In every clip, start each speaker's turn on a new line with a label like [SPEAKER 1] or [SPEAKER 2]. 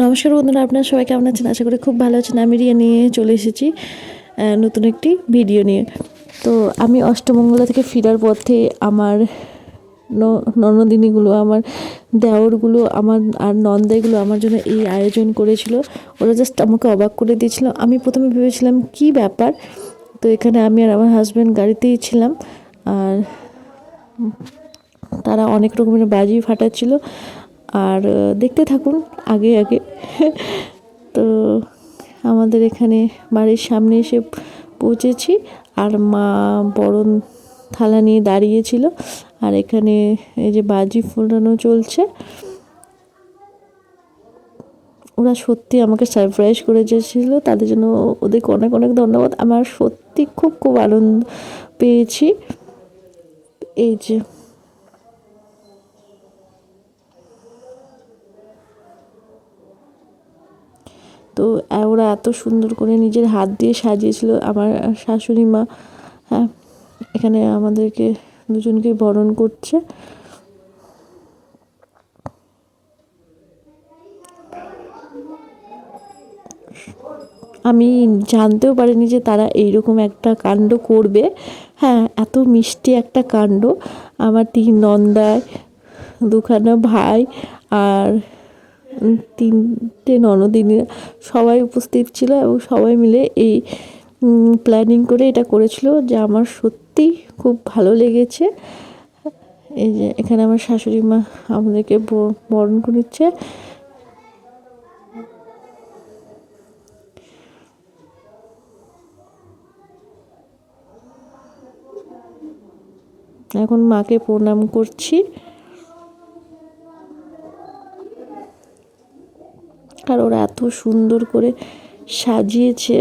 [SPEAKER 1] নমস্কার বন্ধুরা, আপনারা সবাই কেমন আছেন? আশা করি খুব ভালো আছেন। আমি রিয়া নিয়ে চলে এসেছি নতুন একটি ভিডিও নিয়ে। তো আমি অষ্টমঙ্গলা থেকে ফেরার পথে আমার ননদিনীগুলো, আমার দেওরগুলো, আমার আর নন্দাইগুলো আমার জন্য এই আয়োজন করেছিল। ওরা জাস্ট আমাকে অবাক করে দিয়েছিল। আমি প্রথমে ভেবেছিলাম, কি ব্যাপার? তো এখানে আমি আর আমার হাজব্যান্ড গাড়িতেই ছিলাম। আর তারা অনেক রকমের বাজি ফাটাচ্ছিল। আর দেখতে থাকুন, আগে আগে। তো, আমাদের এখানে বাড়ির সামনে এসে পৌঁছেছি, আর মা বরণ থালা নিয়ে দাঁড়িয়েছিল, আর এখানে এই যে বাজি ফোটানো চলছে। ওরা সত্যি আমাকে সারপ্রাইজ করে দিয়েছিল তাদের জন্য ওদেরকে অনেক অনেক ধন্যবাদ। আমার সত্যি খুব খুব আনন্দ পেয়েছি। এই যে তো ওরা এত সুন্দর করে নিজের হাত দিয়ে সাজিয়েছিল আমার শাশুড়ি মা। হ্যাঁ এখানে আমাদেরকে দুজনকে বরণ করছে। আমি জানতেও পারিনি যে তারা এইরকম একটা কাণ্ড করবে। হ্যাঁ এত মিষ্টি একটা কাণ্ড। আমার তিন নন্দায়, দুখানা ভাই আর তিনটে ননদিনীরা সবাই উপস্থিত ছিল এবং সবাই মিলে এই প্ল্যানিং করে এটা করেছিল যে আমার সত্যি খুব ভালো লেগেছে। এই যে এখানে আমার শাশুড়ি মা আমাদেরকে বরণ করেছে। এখন মাকে প্রণাম করছি। আর ওরা এত সুন্দর করে সাজিয়েছে।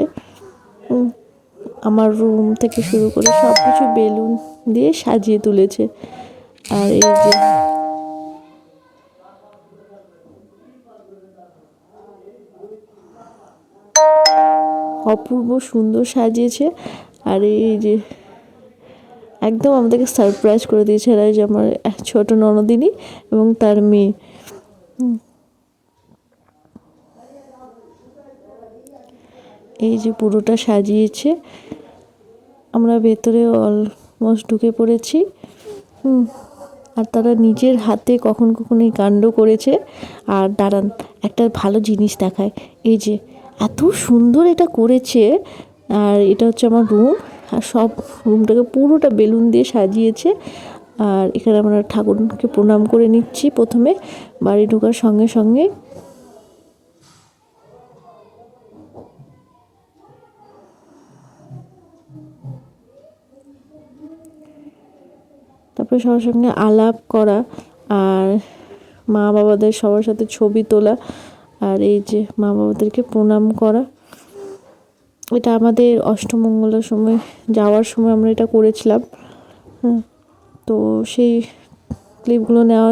[SPEAKER 1] আমার রুম থেকে শুরু করে সব কিছু বেলুন দিয়ে সাজিয়ে তুলেছে। আর এই যে অপূর্ব সুন্দর সাজিয়েছে। আর এই যে একদম আমাদেরকে সারপ্রাইজ করে দিয়েছে। এরা যে আমার ছোট ননদিনী এবং তার মেয়ে। এই যে পুরোটা সাজিয়েছে আমরা ভেতরে অলমোস্ট ঢুকে পড়েছি। হুম, আর তারা নিজের হাতে কখন কখন এই কাণ্ড করেছে। আর দাঁড়ান একটা ভালো জিনিস দেখায়। এই যে এত সুন্দর এটা করেছে আর এটা হচ্ছে আমার রুম আর সব রুমটাকে পুরোটা বেলুন দিয়ে সাজিয়েছে। আর এখানে আমরা ঠাকুরকে প্রণাম করে নিচ্ছি প্রথমে। বাড়ি ঢোকার সঙ্গে সঙ্গে। তারপরে সবার সঙ্গে আলাপ করা আর মা বাবাদের সবার সাথে ছবি তোলা আর এই যে মা বাবাদেরকে প্রণাম করা। এটা আমাদের অষ্টমঙ্গলার সময়, যাওয়ার সময় আমরা এটা করেছিলাম। তো সেই ক্লিপগুলো নেওয়া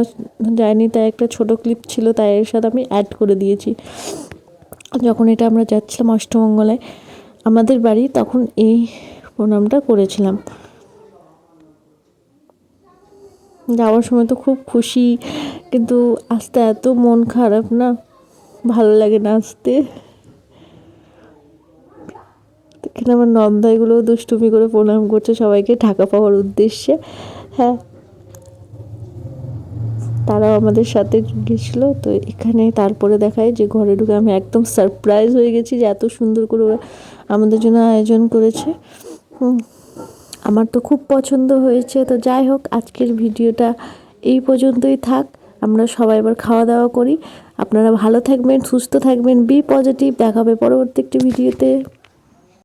[SPEAKER 1] যায়নি, তাই একটা ছোট ক্লিপ ছিল, তাই এর সাথে আমি অ্যাড করে দিয়েছি। যখন এটা আমরা যাচ্ছিলাম অষ্টমঙ্গলায় আমাদের বাড়ি তখন এই প্রণামটা করেছিলাম। যাওয়ার সময় তো খুব খুশি কিন্তু আসতে এত মন খারাপ না ভালো লাগে না আসতে। এখানে আমার নন্দাইগুলো দুষ্টুমি করে প্রণাম করছে সবাইকে ঢাকা পাওয়ার উদ্দেশ্যে। হ্যাঁ তারাও আমাদের সাথে গেছিল তো এখানে তারপরে দেখায় যে ঘরে ঢুকে আমি একদম সারপ্রাইজ হয়ে গেছি যে এত সুন্দর করে আমাদের জন্য আয়োজন করেছে। হুম, আমার তো খুব পছন্দ হয়েছে, তো যাই হোক, আজকের ভিডিওটা এই পর্যন্তই থাক। আমরা সবাই আবার খাওয়া দাওয়া করি। আপনারা ভালো থাকবেন, সুস্থ থাকবেন বি পজিটিভ দেখাবে পরবর্তী একটি ভিডিওতে।